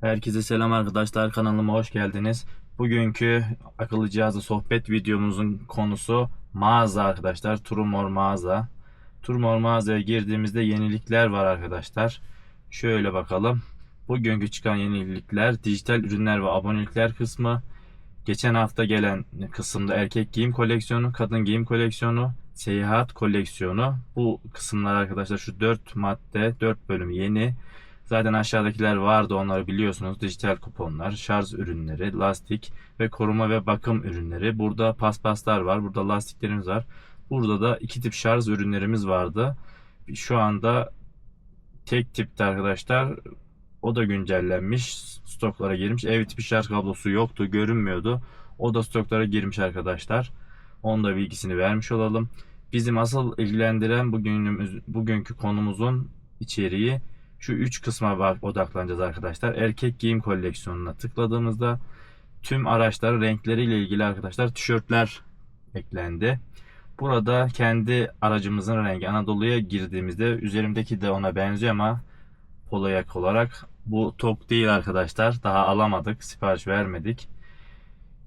Herkese selam arkadaşlar kanalıma hoş geldiniz. Bugünkü akıllı cihazı sohbet videomuzun konusu mağaza arkadaşlar. Turumor mağaza. Turumor mağazaya girdiğimizde yenilikler var arkadaşlar. Şöyle bakalım. Bugünkü çıkan yenilikler dijital ürünler ve abonelikler kısmı. Geçen hafta gelen kısımda erkek giyim koleksiyonu, kadın giyim koleksiyonu, seyahat koleksiyonu. Bu kısımlar arkadaşlar şu 4 madde, 4 bölüm yeni. Zaten aşağıdakiler vardı onları biliyorsunuz. Dijital kuponlar, şarj ürünleri, lastik ve koruma ve bakım ürünleri. Burada paspaslar var. Burada lastiklerimiz var. Burada da iki tip şarj ürünlerimiz vardı. Şu anda tek tipte arkadaşlar o da güncellenmiş. Stoklara girmiş. Ev tipi şarj kablosu yoktu. Görünmüyordu. O da stoklara girmiş arkadaşlar. Onun da bilgisini vermiş olalım. Bizim asıl ilgilendiren bugünümüz, bugünkü konumuzun içeriği şu üç kısma bak- odaklanacağız arkadaşlar. Erkek giyim koleksiyonuna tıkladığımızda tüm araçların renkleriyle ilgili arkadaşlar tişörtler eklendi. Burada kendi aracımızın rengi Anadolu'ya girdiğimizde üzerimdeki de ona benziyor ama polo yak olarak bu tok değil arkadaşlar. Daha alamadık, sipariş vermedik.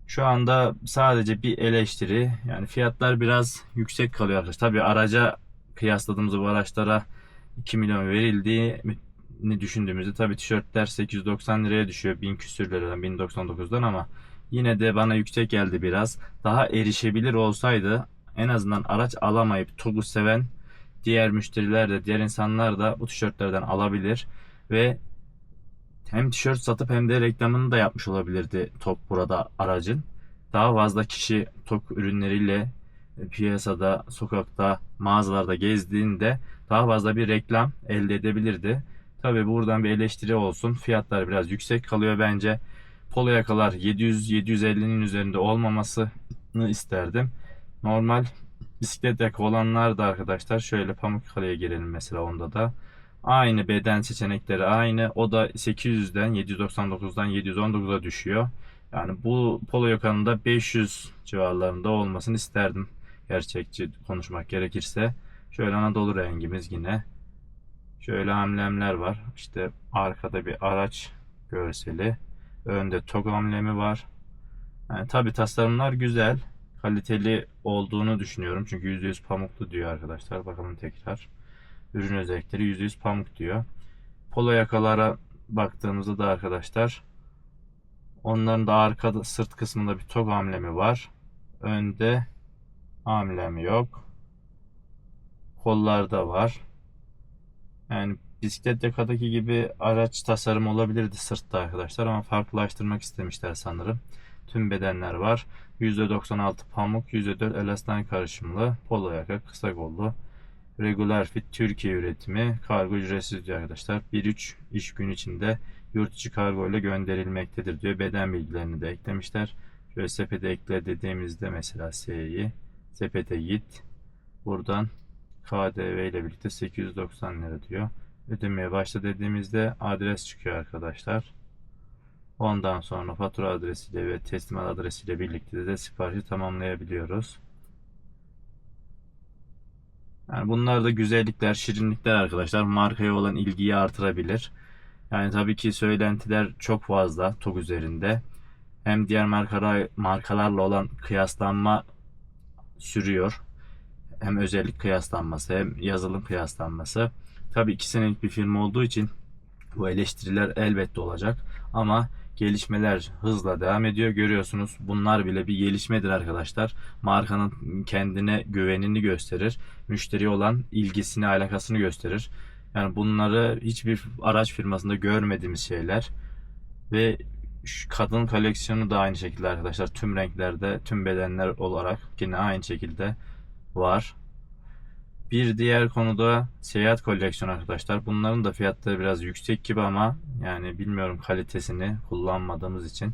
Şu anda sadece bir eleştiri yani fiyatlar biraz yüksek kalıyor arkadaşlar. Tabii araca kıyasladığımız bu araçlara 2 milyon verildiğini düşündüğümüzde tabii tişörtler 890 liraya düşüyor. 1000 küsür liradan 1099'dan ama yine de bana yüksek geldi biraz. Daha erişebilir olsaydı en azından araç alamayıp TOG'u seven diğer müşteriler de diğer insanlar da bu tişörtlerden alabilir ve hem tişört satıp hem de reklamını da yapmış olabilirdi TOG burada aracın. Daha fazla kişi TOG ürünleriyle piyasada, sokakta, mağazalarda gezdiğinde daha fazla bir reklam elde edebilirdi. Tabi buradan bir eleştiri olsun. Fiyatlar biraz yüksek kalıyor bence. Polo yakalar 700-750'nin üzerinde olmamasını isterdim. Normal bisiklet yaka olanlar da arkadaşlar şöyle Pamukkale'ye girelim mesela onda da. Aynı beden seçenekleri aynı. O da 800'den 799'dan 719'a düşüyor. Yani bu polo yakanın da 500 civarlarında olmasını isterdim. Gerçekçi konuşmak gerekirse. Şöyle Anadolu rengimiz yine. Şöyle amblemler var. İşte arkada bir araç görseli. Önde TOG amblemi var. Yani tabi tasarımlar güzel. Kaliteli olduğunu düşünüyorum. Çünkü %100 pamuklu diyor arkadaşlar. Bakalım tekrar. Ürün özellikleri %100 pamuk diyor. Polo yakalara baktığımızda da arkadaşlar onların da arka sırt kısmında bir TOG amblemi var. Önde amblemi yok. Kollarda var. Yani bisiklet yakadaki gibi araç tasarımı olabilirdi sırtta arkadaşlar ama farklılaştırmak istemişler sanırım. Tüm bedenler var. %96 pamuk, %4 elastan karışımlı, polo yaka, kısa kollu. Regular Fit Türkiye üretimi, kargo ücretsiz diyor arkadaşlar. 1-3 iş gün içinde yurt içi kargo ile gönderilmektedir diyor. Beden bilgilerini de eklemişler. Şöyle sepete ekle dediğimizde mesela S'yi sepete git. Buradan KDV ile birlikte 890 lira diyor. Ödemeye başla dediğimizde adres çıkıyor arkadaşlar. Ondan sonra fatura adresiyle ve teslimat adresiyle birlikte de siparişi tamamlayabiliyoruz. Yani bunlar da güzellikler, şirinlikler arkadaşlar. Markaya olan ilgiyi artırabilir. Yani tabii ki söylentiler çok fazla TOG üzerinde. Hem diğer markalar, markalarla olan kıyaslanma sürüyor. Hem özellik kıyaslanması hem yazılım kıyaslanması. Tabii iki senelik bir firma olduğu için bu eleştiriler elbette olacak. Ama gelişmeler hızla devam ediyor. Görüyorsunuz bunlar bile bir gelişmedir arkadaşlar. Markanın kendine güvenini gösterir. Müşteriye olan ilgisini, alakasını gösterir. Yani bunları hiçbir araç firmasında görmediğimiz şeyler. Ve şu kadın koleksiyonu da aynı şekilde arkadaşlar. Tüm renklerde, tüm bedenler olarak yine aynı şekilde var. Bir diğer konuda seyahat koleksiyonu arkadaşlar. Bunların da fiyatları biraz yüksek gibi ama yani bilmiyorum kalitesini kullanmadığımız için.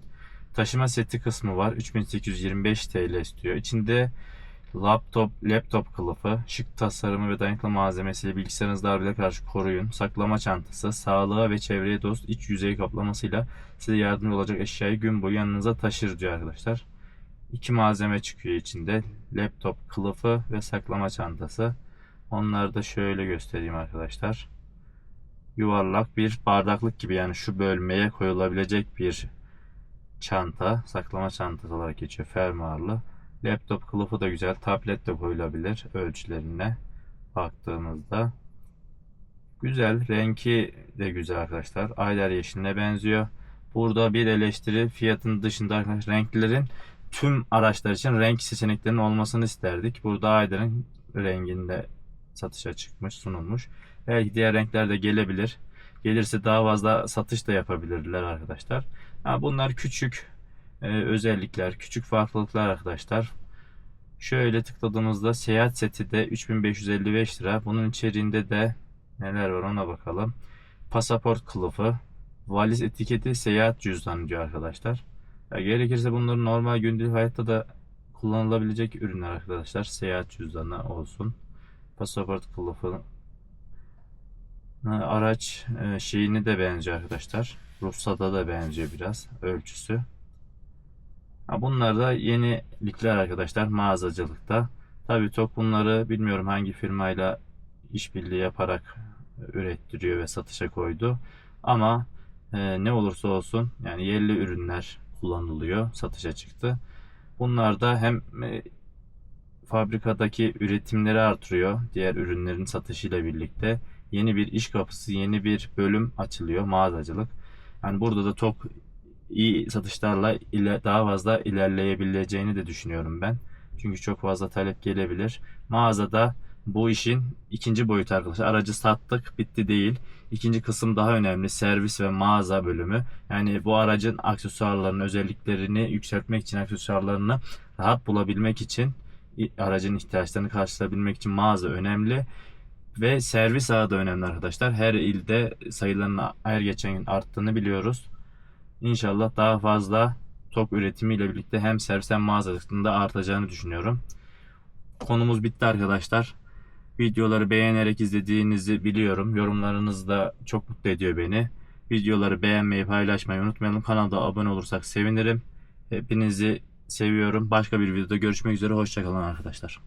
Taşıma seti kısmı var. 3825 TL istiyor. İçinde laptop, laptop kılıfı, şık tasarımı ve dayanıklı malzemesiyle bilgisayarınızı darbeye karşı koruyun. Saklama çantası, sağlığa ve çevreye dost iç yüzey kaplamasıyla size yardımcı olacak eşyayı gün boyu yanınıza taşır diyor arkadaşlar. İki malzeme çıkıyor içinde. Laptop kılıfı ve saklama çantası. Onları da şöyle göstereyim arkadaşlar. yuvarlak bir bardaklık gibi yani şu bölmeye koyulabilecek bir çanta. Saklama çantası olarak geçiyor. Fermuarlı. Laptop kılıfı da güzel. Tablet de koyulabilir ölçülerine baktığımızda. Güzel. Renki de güzel arkadaşlar. Aylar yeşiline benziyor. Burada bir eleştiri fiyatın dışında arkadaşlar renklerin tüm araçlar için renk seçeneklerinin olmasını isterdik. Burada Aydar'ın renginde satışa çıkmış, sunulmuş. Belki diğer renkler de gelebilir. Gelirse daha fazla satış da yapabilirler arkadaşlar. Ha, bunlar küçük e, özellikler, küçük farklılıklar arkadaşlar. Şöyle tıkladığımızda seyahat seti de 3555 lira. Bunun içeriğinde de neler var ona bakalım. Pasaport kılıfı, valiz etiketi, seyahat cüzdanı diyor arkadaşlar. Ya gerekirse bunların normal gündelik hayatta da kullanılabilecek ürünler arkadaşlar. Seyahat cüzdanı olsun. Pasaport kılıfı. Ha, Araç e, şeyini de benziyor arkadaşlar. Ruhsata da benziyor biraz ölçüsü. Bunlar da yenilikler arkadaşlar mağazacılıkta. Tabii TOK bunları bilmiyorum hangi firmayla işbirliği yaparak ürettiriyor ve satışa koydu. Ama e, ne olursa olsun yani yerli ürünler kullanılıyor, satışa çıktı. Bunlar da hem e, fabrikadaki üretimleri artırıyor diğer ürünlerin satışıyla birlikte. Yeni bir iş kapısı, yeni bir bölüm açılıyor mağazacılık. Yani burada da TOK iyi satışlarla ile daha fazla ilerleyebileceğini de düşünüyorum ben. Çünkü çok fazla talep gelebilir. Mağazada bu işin ikinci boyutu arkadaşlar. Aracı sattık, bitti değil. İkinci kısım daha önemli. Servis ve mağaza bölümü. Yani bu aracın aksesuarlarını, özelliklerini yükseltmek için, aksesuarlarını rahat bulabilmek için, aracın ihtiyaçlarını karşılayabilmek için mağaza önemli. Ve servis ağı da önemli arkadaşlar. Her ilde sayılarının her geçen gün arttığını biliyoruz. İnşallah daha fazla tok üretimiyle birlikte hem servis hem mağazacılıkta artacağını düşünüyorum. Konumuz bitti arkadaşlar. Videoları beğenerek izlediğinizi biliyorum. Yorumlarınız da çok mutlu ediyor beni. Videoları beğenmeyi, paylaşmayı unutmayalım. Kanalda abone olursak sevinirim. Hepinizi seviyorum. Başka bir videoda görüşmek üzere. Hoşçakalın arkadaşlar.